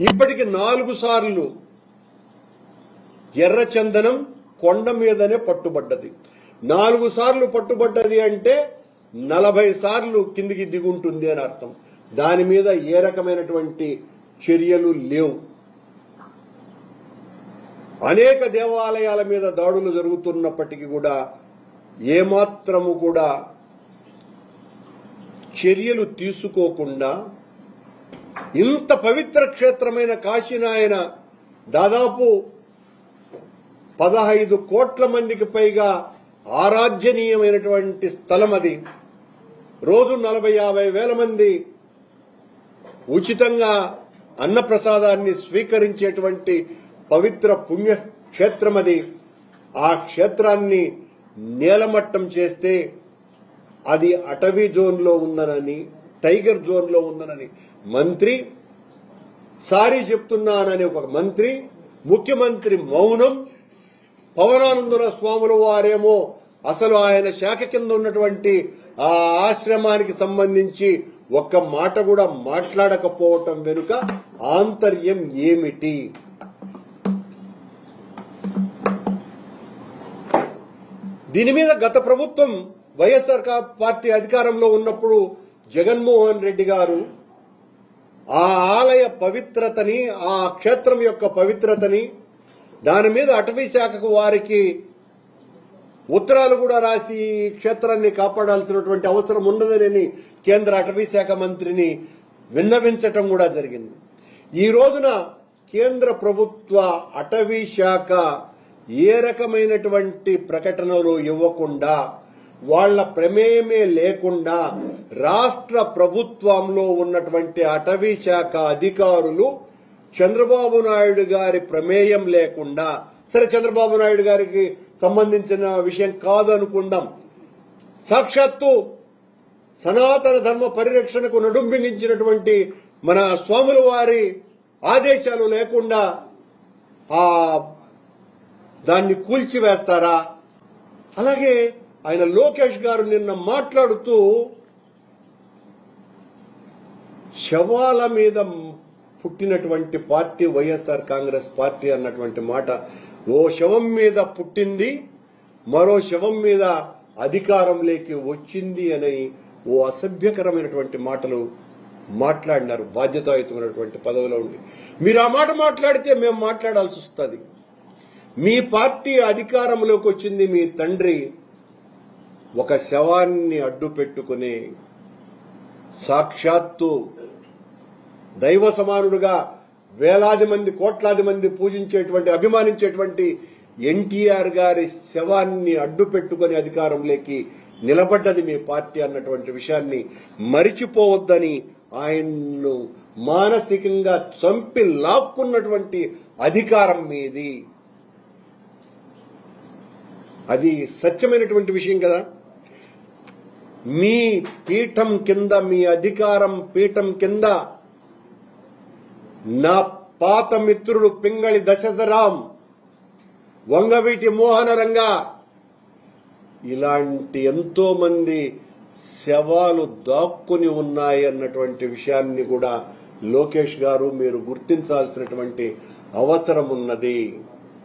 ఇప్పటికి నాలుగు సార్లు ఎర్రచందనం కొండ మీదనే పట్టుబడ్డది. నాలుగు సార్లు పట్టుబడ్డది అంటే నలభై సార్లు కిందికి దిగుంటుంది అని అర్థం. దాని మీద ఏ రకమైనటువంటి చర్యలు లేవు. అనేక దేవాలయాల మీద దాడులు జరుగుతున్నప్పటికీ కూడా ఏమాత్రము కూడా చర్యలు తీసుకోకుండా ఇంత పవిత్ర క్షేత్రమైన కాశీనాయన దాదాపు పదహైదు కోట్ల మందికి పైగా ఆరాధ్యనీయమైనటువంటి స్థలం అది. రోజు నలభై యాభై వేల మంది ఉచితంగా అన్నప్రసాదాన్ని స్వీకరించేటువంటి పవిత్ర పుణ్య క్షేత్రం అది. ఆ క్షేత్రాన్ని నేలమట్టం చేస్తే అది అటవీ జోన్లో ఉందనని టైగర్ జోన్లో ఉందనని మంత్రి సారీ చెప్తున్నానని ఒక మంత్రి ముఖ్యమంత్రి మౌనం పవనానందుల స్వాముల వారేమో అసలు ఆయన శాఖ కింద ఉన్నటువంటి ఆ ఆశ్రమానికి సంబంధించి ఒక్క మాట కూడా మాట్లాడకపోవటం వెనుక ఆంతర్యం ఏమిటి? దీని మీద గత ప్రభుత్వం వైఎస్ఆర్ పార్టీ అధికారంలో ఉన్నప్పుడు జగన్మోహన్ రెడ్డి గారు ఆ ఆలయ పవిత్రతని ఆ క్షేత్రం యొక్క పవిత్రతని దాని మీద అటవీ శాఖకు వారికి ఉత్తరాలు కూడా రాసి ఈ క్షేత్రాన్ని కాపాడాల్సినటువంటి అవసరం ఉండదని కేంద్ర అటవీ శాఖ మంత్రిని విన్నవించటం కూడా జరిగింది. ఈ రోజున కేంద్ర ప్రభుత్వ అటవీ శాఖ ఏ రకమైనటువంటి ప్రకటనలు ఇవ్వకుండా వాళ్ళ ప్రమేయమే లేకుండా రాష్ట్ర ప్రభుత్వంలో ఉన్నటువంటి అటవీ శాఖ అధికారులు చంద్రబాబు నాయుడు గారి ప్రమేయం లేకుండా సరే చంద్రబాబు నాయుడు గారికి సంబంధించిన విషయం కాదనుకుందాం. సాక్షాత్తు సనాతన ధర్మ పరిరక్షణకు నడుంబించినటువంటి మన స్వాముల వారి ఆదేశాలు లేకుండా ఆ దాన్ని కూల్చివేస్తారా? అలాగే ఆయన లోకేష్ గారు నిన్న మాట్లాడుతూ శవాల మీద పుట్టినటువంటి పార్టీ వైఎస్ఆర్ కాంగ్రెస్ పార్టీ అన్నటువంటి మాట ఓ శవం మీద పుట్టింది మరో శవం మీద అధికారంలోకి వచ్చింది అని ఓ అసభ్యకరమైనటువంటి మాటలు మాట్లాడినారు బాధ్యతాయుతమైనటువంటి పదవిలో ఉండి. మీరు ఆ మాట మాట్లాడితే మేము మాట్లాడాల్సి వస్తుంది. మీ పార్టీ అధికారంలోకి వచ్చింది మీ తండ్రి ఒక శవాన్ని అడ్డు పెట్టుకుని సాక్షాత్తు దైవ సమానుడుగా వేలాది మంది కోట్లాది మంది పూజించేటువంటి అభిమానించేటువంటి ఎన్టీఆర్ గారి శవాన్ని అడ్డు పెట్టుకుని అధికారంలోకి నిలబడ్డది మీ పార్టీ అన్నటువంటి విషయాన్ని మరిచిపోవద్దని ఆయన్ను మానసికంగా చంపి లాక్కున్నటువంటి అధికారం మీది. అది సత్యమైనటువంటి విషయం కదా. మీ పీఠం కింద మీ అధికారం పీఠం కింద నా పాత మిత్రుడు పింగళి దశరథరాం వంగవీటి మోహనరంగా. ఇలాంటి ఎంతో మంది శవాలు దాక్కుని ఉన్నాయి అన్నటువంటి విషయాన్ని కూడా లోకేష్ గారు మీరు గుర్తించాల్సినటువంటి అవసరం ఉన్నది